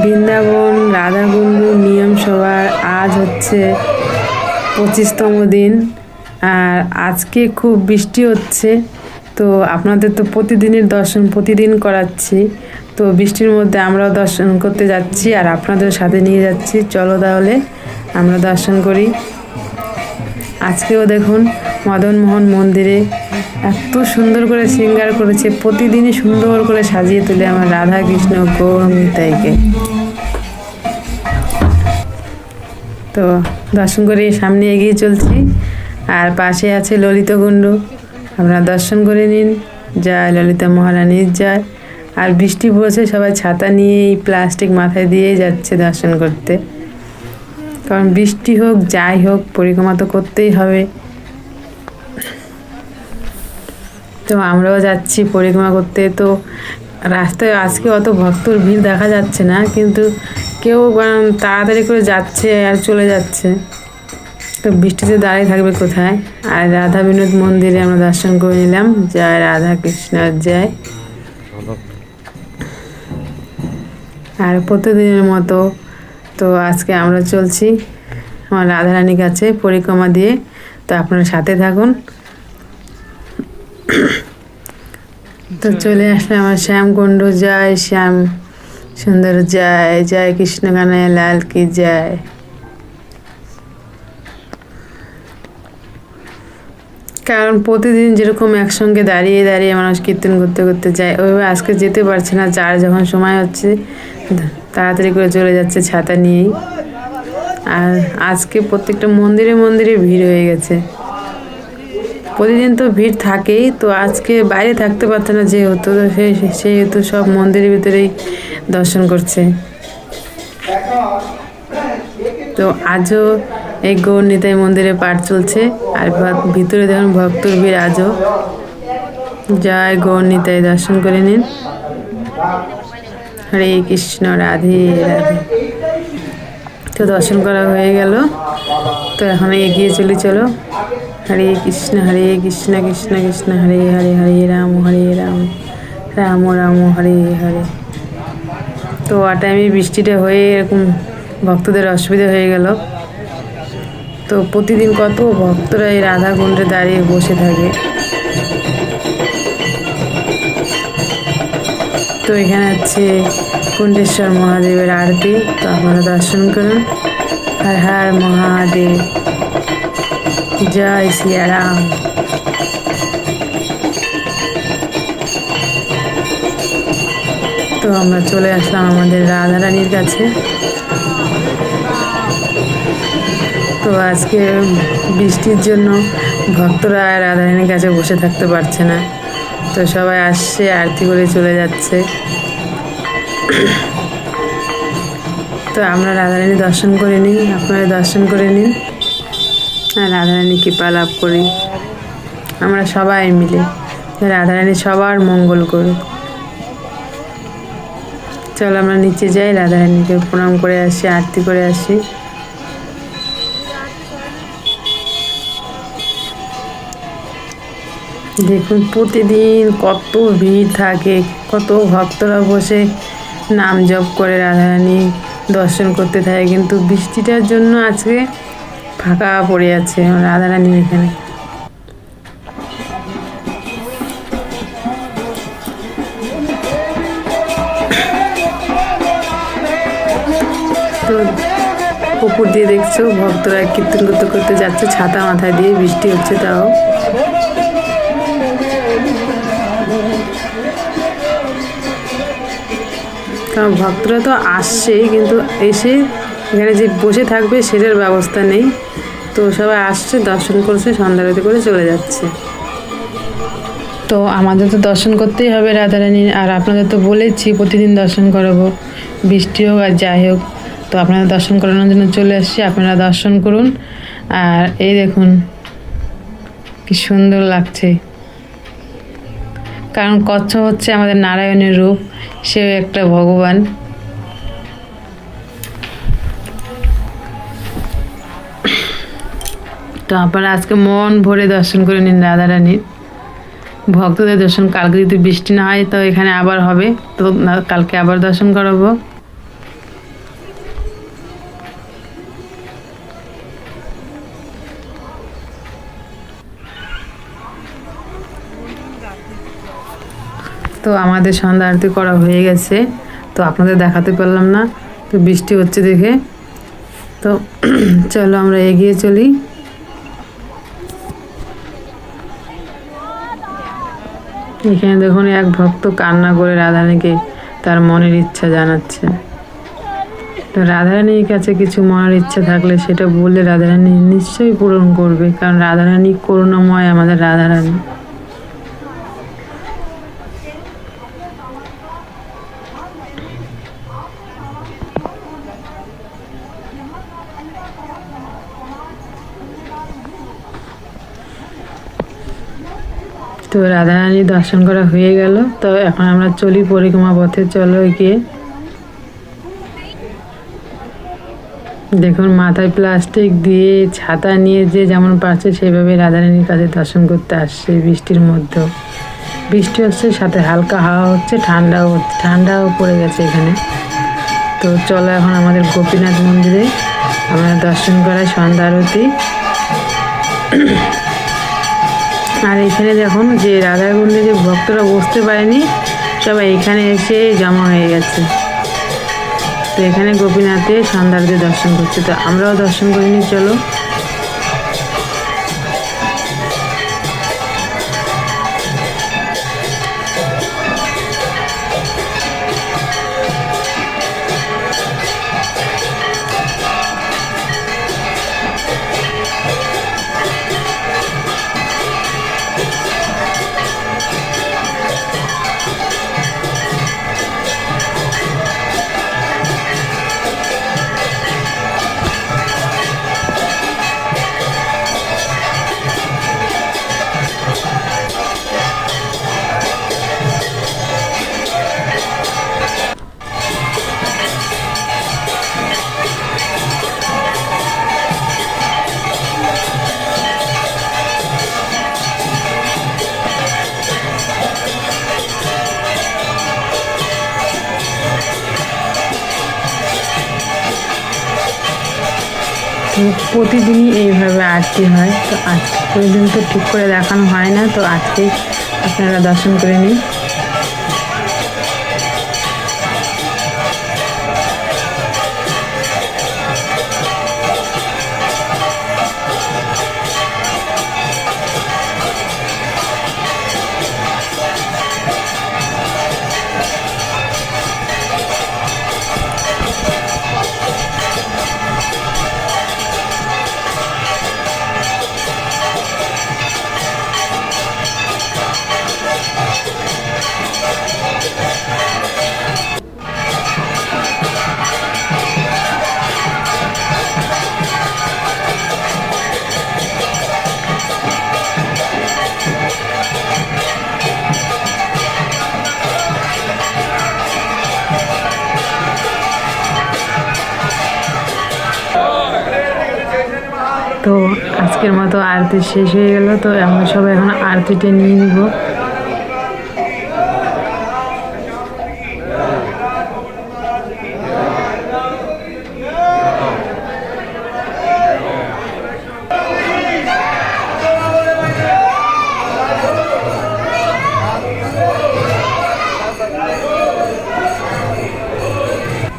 বৃন্দাবন, রাধাকুণ্ড, নিয়ম সভার আজ হচ্ছে পঁচিশতম দিন। আর আজকে খুব বৃষ্টি হচ্ছে, তো আপনাদের তো প্রতিদিনের দর্শন প্রতিদিন করাচ্ছি। তো বৃষ্টির মধ্যে আমরাও দর্শন করতে যাচ্ছি আর আপনাদের সাথে নিয়ে যাচ্ছি। চলো তাহলে আমরা দর্শন করি। আজকেও দেখুন মদনমোহন মন্দিরে এত সুন্দর করে শৃঙ্গার করেছে, প্রতিদিনই সুন্দর করে সাজিয়ে তুলে আমার রাধা কৃষ্ণ গৌর নিতাইকে। তো দর্শন করে সামনে এগিয়ে চলছি, আর পাশে আছে ললিত কুণ্ড আপনারা দর্শন করে নিন যায় ললিতা মহারানীর যায় আর বৃষ্টি পড়ছে, সবাই ছাতা নিয়ে এই প্লাস্টিক মাথায় দিয়েই যাচ্ছে দর্শন করতে। কারণ বৃষ্টি হোক, যাই হোক, পরিক্রমা তো করতেই হবে। তো আমরাও যাচ্ছি পরিক্রমা করতে। তো রাস্তায় আজকে অত ভক্তর ভিড় দেখা যাচ্ছে না, কিন্তু কেউ তাড়াতাড়ি করে যাচ্ছে আর চলে যাচ্ছে। তো বৃষ্টিতে দাঁড়িয়ে থাকবে কোথায়? আর রাধা বিনোদ মন্দিরে আমরা দর্শন করে নিলাম। জয় রাধা কৃষ্ণ, জয়। আর প্রতিদিনের মতো তো আজকে আমরা চলছি। আমার রাধারানীর কাছে পরিক্রমা দিয়ে। তো আপনারা সাথে থাকুন। তো চলে আসলে আমার শ্যামকুণ্ড যায় শ্যাম সুন্দর যায় যায় কৃষ্ণ কানায় লাল কি যায় কারণ প্রতিদিন যেরকম একসঙ্গে দাঁড়িয়ে দাঁড়িয়ে মানুষ কীর্তন করতে করতে যায়, ওইভাবে আজকে যেতে পারছে না, যার যখন সময় হচ্ছে, তাড়াতাড়ি করে চলে যাচ্ছে ছাতা নিয়েই। আর আজকে প্রত্যেকটা মন্দিরে মন্দিরে ভিড় হয়ে গেছে। প্রতিদিন তো ভিড় থাকেই, তো আজকে বাইরে থাকতে পারছে না যেহেতু সেহেতু সব মন্দিরের ভিতরেই দর্শন করছে। তো আজও এই গৌর মন্দিরে পাঠ চলছে, আর ভিতরে দেখুন ভক্তর ভিড় আজও। জয় গৌর দর্শন করে নিন। হরে কৃষ্ণ, রাধে রাধে। তো দর্শন করা হয়ে গেল, তো এখন এগিয়ে চলি, চলো। হরে কৃষ্ণ হরে কৃষ্ণ কৃষ্ণ কৃষ্ণ, হরে হরে হরে রাম হরে রাম রাম রাম, হরে হরে। তো আ টাইমে বৃষ্টিটা হয়ে এরকম ভক্তদের অসুবিধা হয়ে গেল। তো প্রতিদিন কত ভক্তরা এই রাধা কুণ্ডে দাঁড়িয়ে বসে থাকে? তো এখানে আছে কুণ্ডেশ্বর মহাদেবের আরতি, তো আপনারা দর্শন করুন। হর হর মহাদেব। জয় সিয়ারাম তো আমরা চলে আসলাম আমাদের রাধারানীর কাছে। তো আজকে বৃষ্টির জন্য ভক্তরা রাধারানীর কাছে বসে থাকতে পারছে না। তো সবাই আসছে, আরতি করে চলে যাচ্ছে। তো আমরা রাধারানী দর্শন করে নিই, আপনারা দর্শন করে নিন। রাধারানী কৃপা লাভ করি। আমরা সবাই মিলে রাধারানী সবার মঙ্গল করুক। চলো আমরা নিচে যাই, রাধারানীকে প্রণাম করে আসি, আরতি করে আসি। দেখুন, প্রতিদিন কত ভিড় থাকে, কত ভক্তরা বসে নাম জপ করে রাধারানী দর্শন করতে থাকে, কিন্তু বৃষ্টিটার জন্য আজকে ফাঁকা পড়ে আছে রাধারানীর এখানে। তো পুকুর দিয়ে দেখছ, ভক্তরা কীর্তন করতে করতে যাচ্ছে, ছাতা মাথায় দিয়ে বৃষ্টি হচ্ছে তাও। কারণ ভক্তরা তো আসছেই, কিন্তু এসে এখানে যে বসে থাকবে সেটার ব্যবস্থা নেই। তো সবাই আসছে, দর্শন করছে, সন্ধ্যারতি করে চলে যাচ্ছে। তো আমাদের তো দর্শন করতেই হবে রাধারানীর আর আপনাদের তো বলেছি প্রতিদিন দর্শন করাবো। বৃষ্টি হোক আর যাই হোক, তো আপনারা দর্শন করানোর জন্য চলে আসছি, আপনারা দর্শন করুন। আর এই দেখুন, কি সুন্দর লাগছে। কারণ কচ্ছ হচ্ছে আমাদের নারায়ণের রূপ, সেও একটা ভগবান। তো আপনারা আজকে মন ভরে দর্শন করে নিন রাধারানীর ভক্তদের দর্শন, কালকে যদি বৃষ্টি না হয় তো এখানে আবার হবে। তো কালকে আবার দর্শন করাবো। তো আমাদের সন্ধ্যা আরতি করা হয়ে গেছে। তো আপনাদের দেখাতে পারলাম না। তো বৃষ্টি হচ্ছে দেখে। তো চলো আমরা এগিয়ে চলি। এখানে দেখুন, এক ভক্ত কান্না করে রাধারানীকে তার মনের ইচ্ছা জানাচ্ছে। তো রাধারানীর কাছে কিছু মনের ইচ্ছা থাকলে সেটা বললে রাধারানী নিশ্চয়ই পূরণ করবে, কারণ রাধারানী করুণাময় আমাদের রাধারানী। তো রাধারানী দর্শন করা হয়ে গেল। তো এখন আমরা চলি পরিক্রমা পথে, চলো গিয়ে। দেখুন, মাথায় প্লাস্টিক দিয়ে ছাতা নিয়ে যে যেমন পারছে সেইভাবে রাধারানীর কাছে দর্শন করতে আসছে বৃষ্টির মধ্যেও বৃষ্টি হচ্ছে, সাথে হালকা হাওয়া হচ্ছে, ঠান্ডাও ঠান্ডাও পড়ে গেছে এখানে। তো চলো এখন আমাদের গোপীনাথ মন্দিরে আমরা দর্শন করাই সন্ধ্যা আরতি। আর এখানে দেখুন যে রাধাকুণ্ডে যে ভক্তরা বসতে পারেনি, সবাই এখানে এসে জমা হয়ে গেছে। তো এখানে গোপীনাথে সন্ধ্যারতি দর্শন করছে। তো আমরাও দর্শন করিনি চলো। প্রতিদিনই এইভাবে আরতি হয়। তো আজকে প্রতিদিন তো ঠিক করে দেখানো হয় না, তো আজকে আপনারা দর্শন করে নিন। তো আজকের মতো আরতি শেষ হয়ে গেল, তো আমরা সবাই এখন আরতিটা নিয়ে নিব।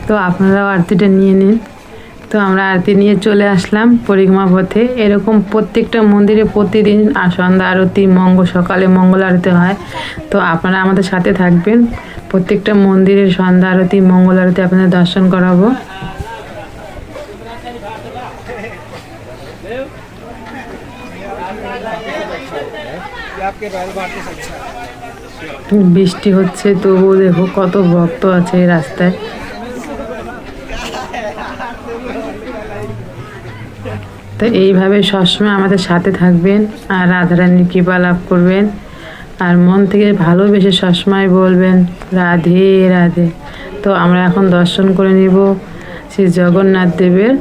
তো আপনারাও আরতিটা নিয়ে নিন। তো আমরা আরতি নিয়ে চলে আসলাম পরিক্রমা পথে। এরকম প্রত্যেকটা মন্দিরে প্রতিদিন আর সন্ধ্যা আরতি মঙ্গল সকালে মঙ্গল আরতি হয়। তো আপনারা আমাদের সাথে থাকবেন। প্রত্যেকটা মন্দিরের সন্ধ্যা আরতি, মঙ্গল আরতি আপনাদের দর্শন করাবো। বৃষ্টি হচ্ছে, তবুও দেখো কত ভক্ত আছে এই রাস্তায়। তো এইভাবে সবসময় আমাদের সাথে থাকবেন আর রাধারানীর কৃপা লাভ করবেন। আর মন থেকে ভালোবেসে সবসময় বলবেন, রাধে রাধে। তো আমরা এখন দর্শন করে নিব শ্রী জগন্নাথ দেবের।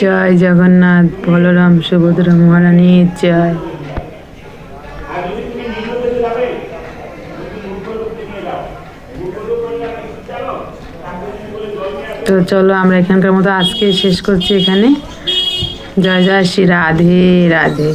জয় জগন্নাথ, বলরাম, সুভদ্রা মহারানীর জয়। তো চলো আমরা এখানকার মতো আজকে শেষ করছি এখানে। জয় জয় শ্রী রাধে রাধে।